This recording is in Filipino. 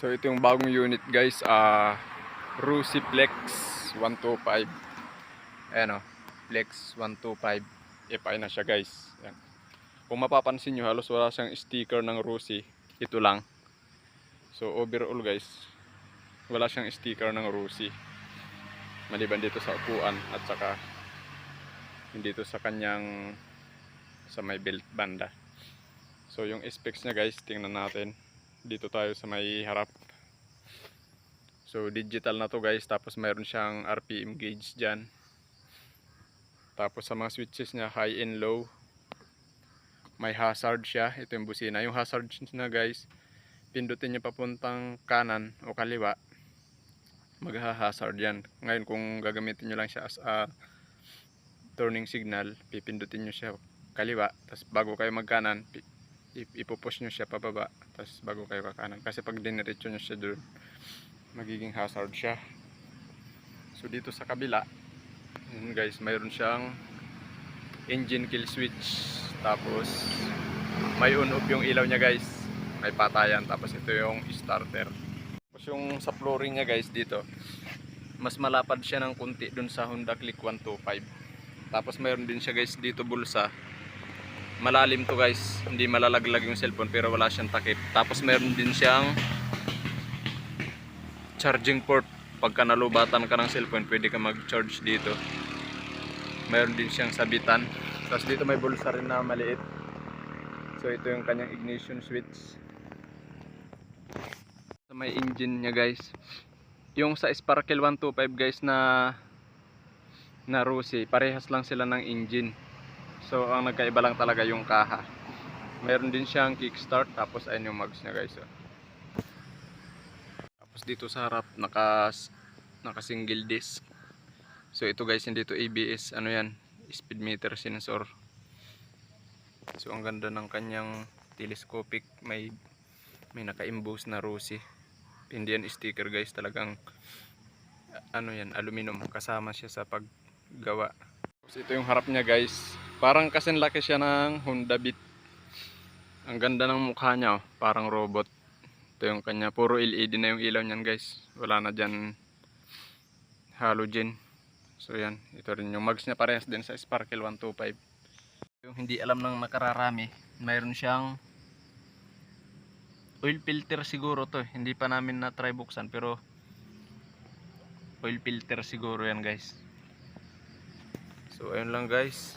So ito yung bagong unit guys, ah Rusi Flex 125. Ayan o, Flex 125. FI na siya guys. Ayan. Kung mapapansin nyo, halos wala siyang sticker ng Rusi. Ito lang. So overall guys, wala siyang sticker ng Rusi. Maliban dito sa upuan at saka dito sa kanyang sa may belt banda. So yung specs niya guys, tingnan natin. Dito tayo sa may harap. So digital na to guys, tapos mayroon siyang RPM gauge diyan. Tapos sa mga switches niya, high and low. May hazard siya, ito yung busina. Yung hazard niya guys, pindutin niyo papuntang kanan o kaliwa. Magha-hazard yan. Ngayon kung gagamitin niyo lang siya as a turning signal, pipindutin niyo siya kaliwa, tapos bago kayo magkanan, pi- ip- ipupush nyo siya pababa tapos bago kayo kakanan. Kasi pag diniretso nyo siya doon magiging hazard siya. So dito sa kabila yun guys mayroon siyang engine kill switch. Tapos may on off yung ilaw niya guys. May patayan tapos ito yung starter. Tapos yung sa flooring niya guys dito mas malapad siya ng kunti dun sa Honda Click 125 tapos mayroon din siya guys dito bulsa malalim to guys. Hindi malalaglag yung cellphone pero wala siyang takip. Tapos meron din siyang charging port. Pagka nalubatan ka ng cellphone pwede ka mag charge dito. Meron din siyang sabitan. Tapos dito may bulsa rin na maliit. So ito yung kanyang ignition switch. Sa may engine niya guys. Yung sa Sparkle 125 guys na na Rusi parehas lang sila ng engine So, ang nagkaiba lang talaga yung kaha. Meron din siyang kickstart, tapos ayun yung mags niya guys. oh. Tapos dito sa harap, naka, naka single disc. So, ito guys, hindi to ABS. Ano yan? Speed meter sensor. So, ang ganda ng kanyang telescopic. May, may naka-emboss na Rusi. Hindi yan sticker guys. Talagang, ano yan, aluminum. Kasama siya sa paggawa. Tapos ito yung harap niya guys. Parang kasing laki siya ng Honda Beat. Ang ganda ng mukha niya, oh. parang robot. Ito yung kanya, puro LED na yung ilaw niyan guys. Wala na dyan halogen. So yan, ito rin yung mags niya parehas din sa Sparkle 125. Yung hindi alam ng nakararami, mayroon siyang oil filter siguro to. eh. Hindi pa namin na try buksan pero oil filter siguro yan guys. So ayun lang guys.